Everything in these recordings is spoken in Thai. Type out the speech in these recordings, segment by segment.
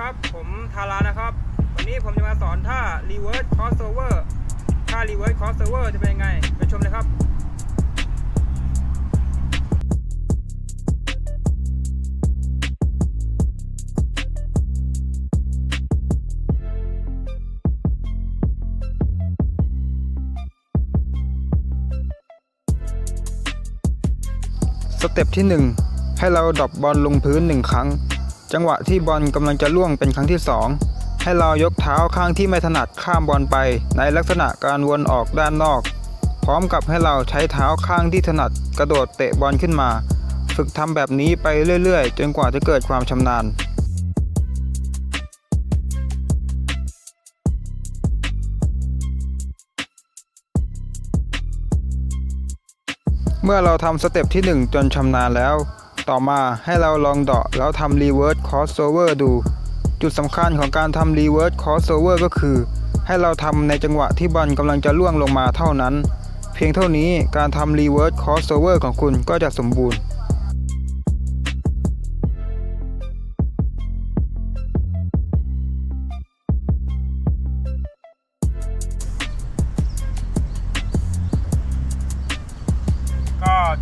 ครับผมาสอนท่า reverse crossover ท่า reverse crossover จะเป็นยังไง ไปชมเลยครับสเต็ปที่ 1 ให้เราดรอปบอลลงพื้น 1 ครั้ง จังหวะที่บอลกำลังจะล่วงเป็นครั้งที่ 2 ให้เรายกเท้าข้างที่ไม่ถนัดข้ามบอลไป ในลักษณะการวนออกด้านนอก พร้อมกับให้เราใช้เท้าข้างที่ถนัดกระโดดเตะบอลขึ้นมา ฝึกทำแบบนี้ไปเรื่อยๆ จนกว่าจะเกิดความชำนาญเมื่อเราทำสเต็ปที่ 1 จนชำนาญแล้ว ต่อมาให้เราลองเดาะแล้วทำ reverse crossover ดู จุดสำคัญของการทำ reverse crossover ก็คือ ให้เราทำในจังหวะที่บอลกำลังจะล่วงลงมาเท่านั้น เพียงเท่านี้การทำ reverse crossover ของคุณก็จะสมบูรณ์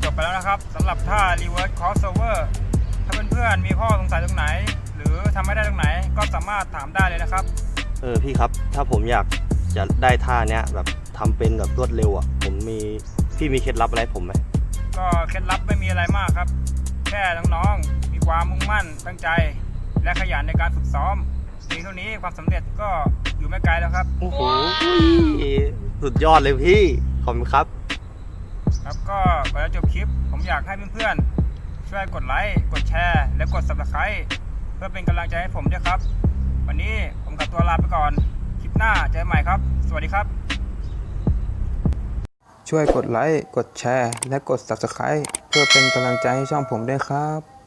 จบไปแล้วนะครับสำหรับท่า reverse crossover ถ้าเพื่อนๆมีข้อสงสัยตรงไหน หรือทำไม่ได้ตรงไหนก็สามารถถามได้เลยนะครับ เออพี่ครับ ถ้าผมอยากจะได้ท่าเนี้ยแบบทำเป็นแบบรวดเร็วอะผมมีพี่มีเคล็ดลับอะไรให้ผมไหมก็เคล็ดลับไม่มีอะไรมากครับ แค่น้องๆ มีความมุ่งมั่นตั้งใจ และขยันในการฝึกซ้อมเพียงเท่านี้ความสำเร็จก็อยู่ไม่ไกลแล้วครับ โอ้โหสุดยอดเลยพี่ขอบคุณครับ ครับก็ก่อนจะจบคลิป ผมอยากให้เพื่อนๆ ช่วยกดไลค์กดแชร์ และกด subscribe เพื่อเป็นกำลังใจให้ผมด้วยครับ วันนี้ผมกับตัวลาไปก่อน คลิปหน้าเจอกันใหม่ครับ สวัสดีครับ ช่วยกดไลค์กดแชร์ และกด subscribe เพื่อเป็นกำลังใจให้ช่องผมด้วยครับ